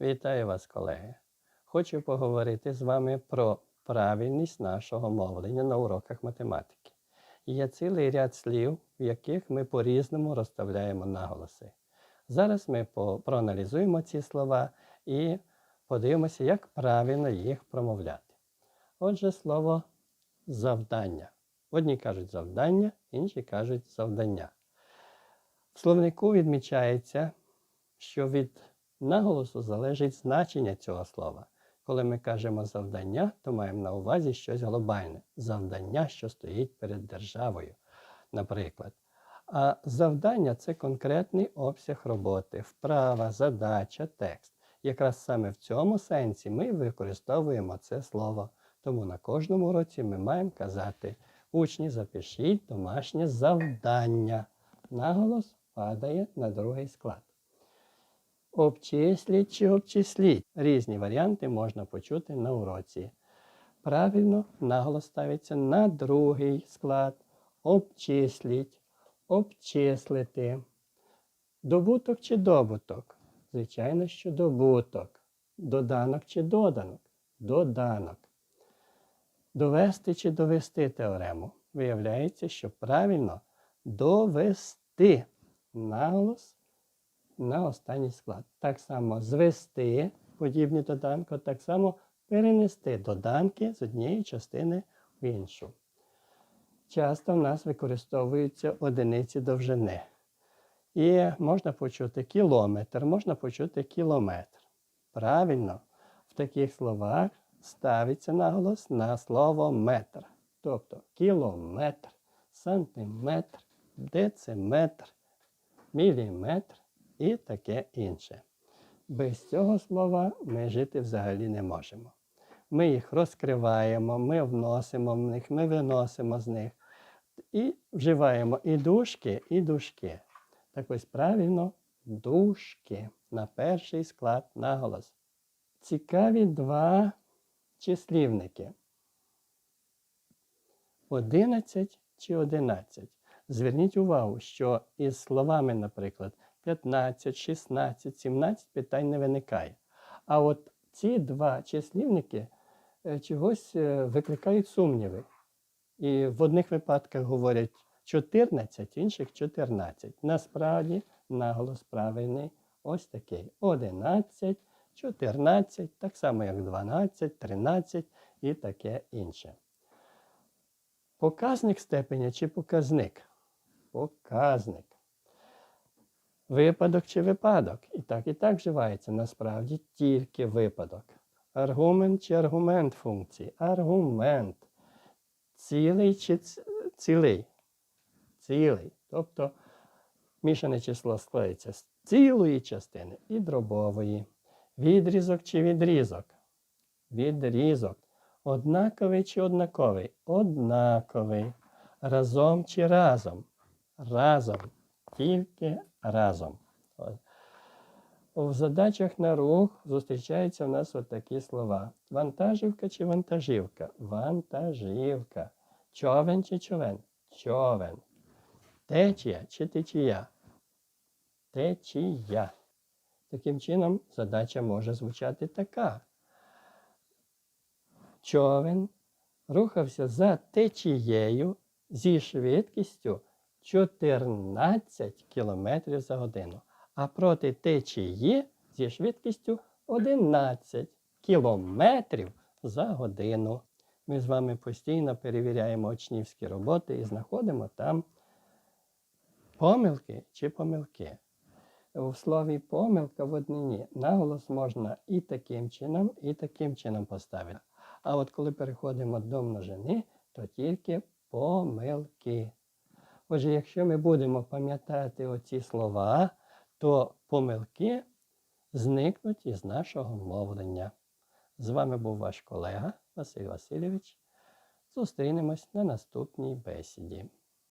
Вітаю вас, колеги! Хочу поговорити з вами про правильність нашого мовлення на уроках математики. Є цілий ряд слів, в яких ми по-різному розставляємо наголоси. Зараз ми проаналізуємо ці слова і подивимося, як правильно їх промовляти. Отже, слово завдання. Одні кажуть завдання, інші кажуть завдання. В словнику відмічається, що від наголосу залежить значення цього слова. Коли ми кажемо завдання, то маємо на увазі щось глобальне завдання, що стоїть перед державою, наприклад. А завдання це конкретний обсяг роботи, вправа, задача, текст. Якраз саме в цьому сенсі ми використовуємо це слово. Тому на кожному уроці ми маємо казати: учні, запишіть домашнє завдання. Наголос падає на другий склад. Обчисліть чи обчисліть. Різні варіанти можна почути на уроці. Правильно, наголос ставиться на другий склад. Обчисліть, обчислити. Добуток чи добуток? Звичайно, що добуток. Доданок чи доданок? Доданок. Довести чи довести теорему? Виявляється, що правильно довести наголос на останній склад. Так само звести подібні доданки, так само перенести доданки з однієї частини в іншу. Часто в нас використовуються одиниці довжини. І можна почути кілометр, можна почути кілометр. Правильно, в таких словах ставиться наголос на слово метр. Тобто кілометр, сантиметр, дециметр, міліметр і таке інше. Без цього слова ми жити взагалі не можемо. Ми їх розкриваємо, ми вносимо в них, ми виносимо з них і вживаємо і дужки, і дужки. Так ось правильно дужки на перший склад наголос. Цікаві два числівники. 11 чи 11. Зверніть увагу, що із словами, наприклад, 15, 16, 17 питань не виникає. А от ці два числівники е, чогось е, викликають сумніви. І в одних випадках говорять 14, в інших 14. Насправді наголос правильний ось такий: 11, 14, так само як 12, 13 і таке інше. Показник степеня чи показник? Показник. Випадок чи випадок. І так, і так вживається насправді тільки випадок. Аргумент чи аргумент функції. Аргумент. Цілий чи цілий. Цілий. Тобто мішане число складається з цілої частини і дробової. Відрізок чи відрізок. Відрізок. Однаковий чи однаковий? Однаковий. Разом чи разом? Разом. Тільки разом. От. У задачах на рух зустрічаються в нас от такі слова. Вантажівка чи вантажівка? Вантажівка. Човен чи човен? Човен. Течія чи течія? Течія. Таким чином, задача може звучати така. Човен рухався за течією зі швидкістю 14 км за годину, а проти течії зі швидкістю 11 км за годину. Ми з вами постійно перевіряємо учнівські роботи і знаходимо там помилки чи помилки. У слові помилка в однині наголос можна і таким чином, і таким чином поставити. А от коли переходимо до множини, то тільки помилки. Отже, якщо ми будемо пам'ятати оці слова, то помилки зникнуть із нашого мовлення. З вами був ваш колега Василь Васильович. Зустрінемось на наступній бесіді.